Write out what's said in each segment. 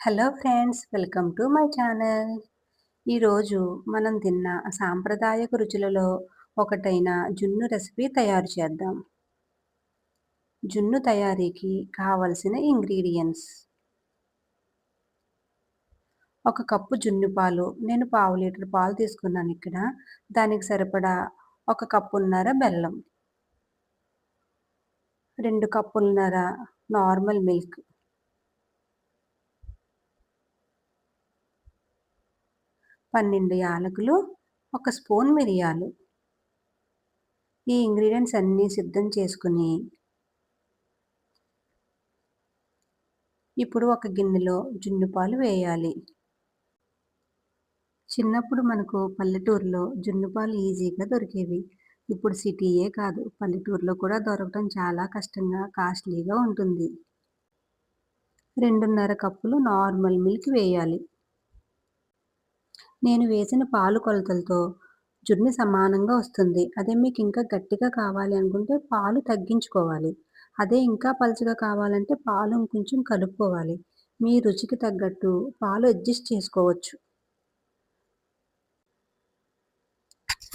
Hello friends welcome to my channel. ఈరోజు మనం తిన్న సాంప్రదాయక రుచులలో ఒకటైన జున్ను రెసిపీ తయారు చేద్దాం. జున్ను తయారీకి కావలసిన ఇంగ్రీడియంట్స్. ఒక కప్పు జున్ను పాలు నేను పావు లీటర్ పాలు తీసుకున్నాను ఇక్కడ. దానికి సరిపడా ఒక కప్పున్నర బెల్లం రెండు కప్పులున్నర నార్మల్ మిల్క్ పన్నెండు యాలకులు ఒక స్పూన్ మిరియాలు. ఈ ఇంగ్రీడియంట్స్ అన్నీ సిద్ధం చేసుకుని ఇప్పుడు ఒక గిన్నెలో జున్ను పాలు వేయాలి. చిన్నప్పుడు మనకు పల్లెటూరులో జున్ను పాలు ఈజీగా దొరికేవి. ఇప్పుడు సిటీయే కాదు పల్లెటూరులో కూడా దొరకడం చాలా కష్టంగా కాస్ట్లీగా ఉంటుంది. రెండున్నర కప్పులు నార్మల్ మిల్క్ వేయాలి. నేను వేసిన పాలు కొలతలతో జున్ను సమానంగా వస్తుంది. అదే మీకు ఇంకా గట్టిగా కావాలి అనుకుంటే పాలు తగ్గించుకోవాలి. అదే ఇంకా పలుచగా కావాలంటే పాలు కొంచెం కలుపుకోవాలి. మీ రుచికి తగ్గట్టు పాలు అడ్జస్ట్ చేసుకోవచ్చు.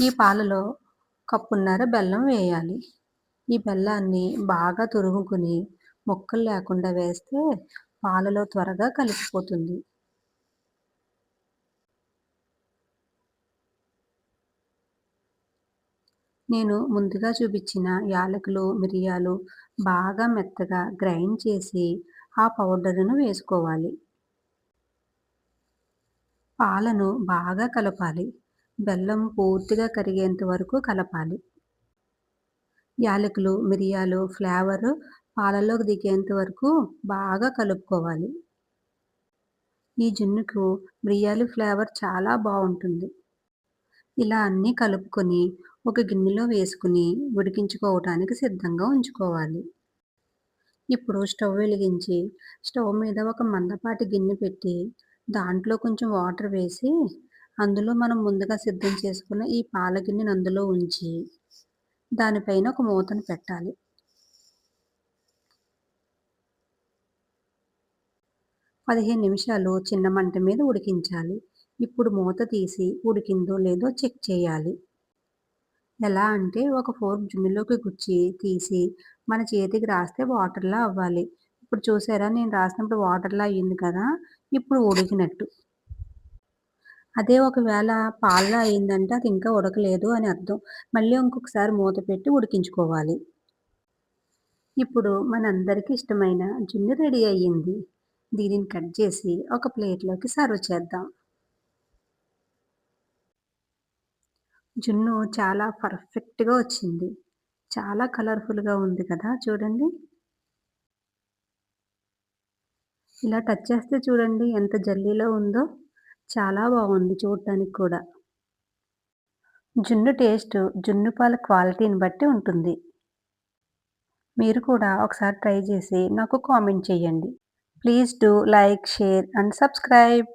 ఈ పాలలో కప్పున్నర బెల్లం వేయాలి. ఈ బెల్లాన్ని బాగా తురుగుకుని ముక్కలు లేకుండా వేస్తే పాలలో త్వరగా కలిసిపోతుంది. నేను ముందుగా చూపించిన యాలకులు మిరియాలు బాగా మెత్తగా గ్రైండ్ చేసి ఆ పౌడర్ను వేసుకోవాలి. పాలను బాగా కలపాలి. బెల్లం పూర్తిగా కరిగేంత వరకు కలపాలి. యాలకులు మిరియాలు ఫ్లేవర్ పాలలోకి దిగేంత వరకు బాగా కలుపుకోవాలి. ఈ జున్నుకు మిరియాలు ఫ్లేవర్ చాలా బాగుంటుంది. ఇలా అన్నీ కలుపుకొని ఒక గిన్నెలో వేసుకుని ఉడికించుకోవటానికి సిద్ధంగా ఉంచుకోవాలి. ఇప్పుడు స్టవ్ వెలిగించి స్టవ్ మీద ఒక మందపాటి గిన్నె పెట్టి దాంట్లో కొంచెం వాటర్ వేసి అందులో మనం ముందుగా సిద్ధం చేసుకున్న ఈ పాల గిన్నెను అందులో ఉంచి దానిపైన ఒక మూతను పెట్టాలి. పదిహేను నిమిషాలు చిన్న మంట మీద ఉడికించాలి. ఇప్పుడు మూత తీసి ఉడికిందో లేదో చెక్ చేయాలి. ఎలా అంటే ఒక ఫోర్క్ జున్నులోకి గుచ్చి తీసి మన చేతికి రాస్తే వాటర్లా అవ్వాలి. ఇప్పుడు చూసారా నేను రాసినప్పుడు వాటర్లా అయ్యింది కదా ఇప్పుడు ఉడికినట్టు. అదే ఒకవేళ పాల్లా అయిందంటే అది ఇంకా ఉడకలేదు అని అర్థం. మళ్ళీ ఇంకొకసారి మూత పెట్టి ఉడికించుకోవాలి. ఇప్పుడు మనందరికీ ఇష్టమైన జున్ను రెడీ అయ్యింది. దీనిని కట్ చేసి ఒక ప్లేట్లోకి సర్వ్ చేద్దాం. జున్ను చాలా పర్ఫెక్ట్గా వచ్చింది. చాలా కలర్ఫుల్గా ఉంది కదా చూడండి. ఇలా టచ్ చేస్తే చూడండి ఎంత జల్లీలో ఉందో. చాలా బాగుంది చూడటానికి కూడా. జున్ను టేస్ట్ జున్ను పాల క్వాలిటీని బట్టి ఉంటుంది. మీరు కూడా ఒకసారి ట్రై చేసి నాకు కామెంట్ చేయండి. Please do like share and subscribe.